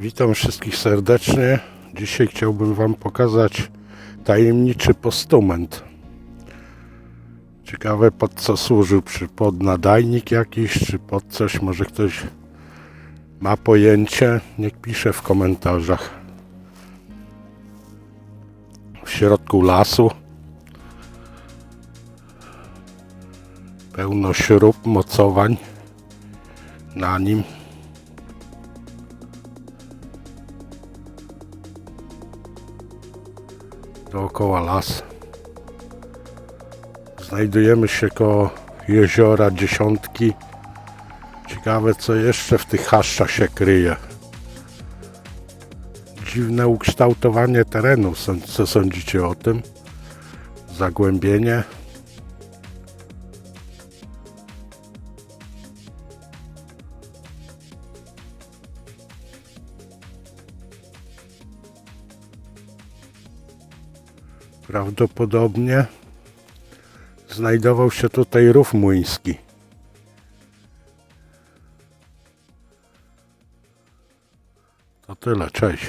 Witam wszystkich serdecznie. Dzisiaj chciałbym Wam pokazać tajemniczy postument. Ciekawe pod co służył, czy pod nadajnik jakiś, czy pod coś, może ktoś ma pojęcie, niech pisze w komentarzach. W środku lasu pełno śrub, mocowań na nim. Dookoła las. Znajdujemy się koło jeziora Dziesiątki. Ciekawe co jeszcze w tych chaszczach się kryje. Dziwne ukształtowanie terenu. Co sądzicie o tym? Zagłębienie. Prawdopodobnie znajdował się tutaj rów młyński. To tyle, cześć.